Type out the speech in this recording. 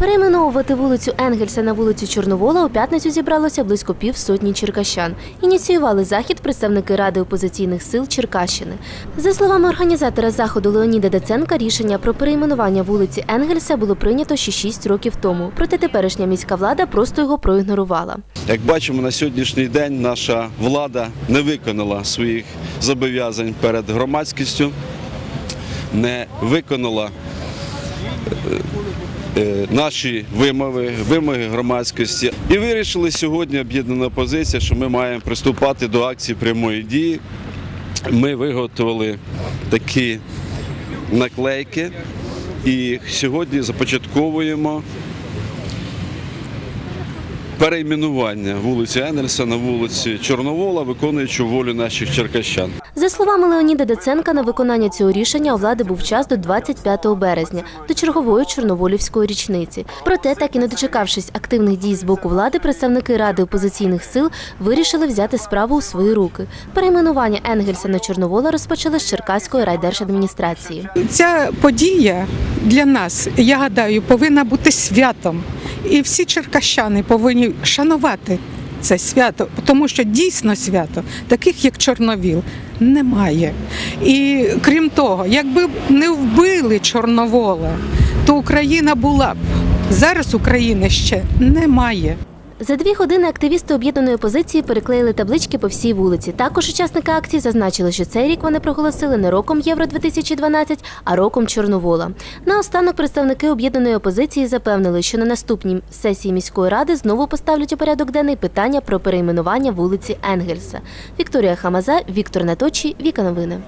Перейменовувати вулицю Енгельса на вулицю Чорновола у п'ятницю зібралося близько півсотні черкащан. Ініціювали захід представники Ради опозиційних сил Черкащини. За словами організатора заходу Леоніда Даценка, рішення про перейменування вулиці Енгельса було прийнято ще 6 років тому. Проте теперішня міська влада просто його проігнорувала. Як бачимо, на сьогоднішній день наша влада не виконала своїх зобов'язань перед громадськістю, не виконала наші вимоги, вимоги громадськості. І вирішили сьогодні об'єднана позиція, що ми маємо приступати до акції прямої дії. Ми виготовили такі наклейки і сьогодні започатковуємо перейменування вулиці Енельса на вулиці Чорновола, виконуючи волю наших черкащан. За словами Леоніда Даценка, на виконання цього рішення у влади був час до 25 березня, до чергової чорноволівської річниці. Проте, так і не дочекавшись активних дій з боку влади, представники ради опозиційних сил вирішили взяти справу у свої руки. Перейменування Енгельса на Чорновола розпочали з Черкаської райдержадміністрації. Ця подія для нас, я гадаю, повинна бути святом. І всі черкащани повинні шанувати це свято, тому що дійсно свято, таких як Чорновіл, немає. І крім того, якби не вбили Чорновола, то Україна була б. Зараз України ще немає. За дві години активісти об'єднаної опозиції переклеїли таблички по всій вулиці. Також учасники акції зазначили, що цей рік вони проголосили не роком Євро 2012 а роком Чорновола. Наостанок представники об'єднаної опозиції запевнили, що на наступній сесії міської ради знову поставлять у порядок денний питання про перейменування вулиці Енгельса. Вікторія Хамаза, Віктор Наточі, Віка Новини.